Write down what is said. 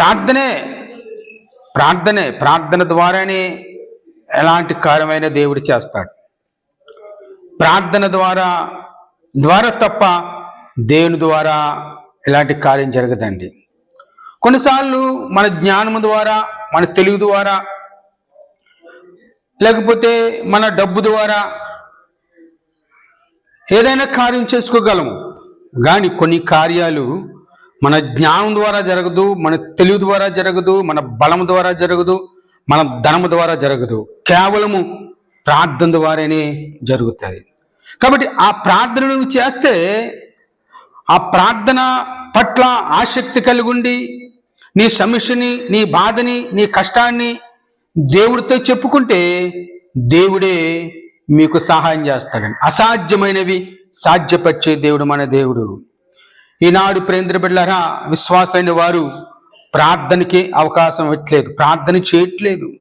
ప్రార్థనే ప్రార్థనే ప్రార్థన ద్వారానే ఎలాంటి కార్యమైన దేవుడు చేస్తాడు. ప్రార్థన ద్వారా ద్వారా తప్ప దేవుని ద్వారా ఇలాంటి కార్యం జరగదండి. కొన్నిసార్లు మన జ్ఞానము ద్వారా మన తెలివి ద్వారా లేకపోతే మన డబ్బు ద్వారా ఏదైనా కార్యం చేసుకోగలము. కానీ కొన్ని కార్యాలు మన జ్ఞానం ద్వారా జరగదు మన తెలివి ద్వారా జరగదు మన బలం ద్వారా జరగదు మన ధనము ద్వారా జరగదు. కేవలము ప్రార్థన ద్వారానే జరుగుతుంది కాబట్టి ఆ ప్రార్థన నువ్వు చేస్తే ఆ ప్రార్థన పట్ల ఆసక్తి కలిగి ఉండి నీ సమస్యని నీ బాధని నీ కష్టాన్ని దేవుడితో చెప్పుకుంటే దేవుడే మీకు సహాయం చేస్తాడండి. అసాధ్యమైనవి సాధ్యపరిచే దేవుడు మన దేవుడు. ఈనాడు ప్రేంద్ర బిడ్డలారా విశ్వాసైన వారు ప్రార్థనకి అవకాశం ఇవ్వట్లేదు. ప్రార్థన చేయట్లేదు.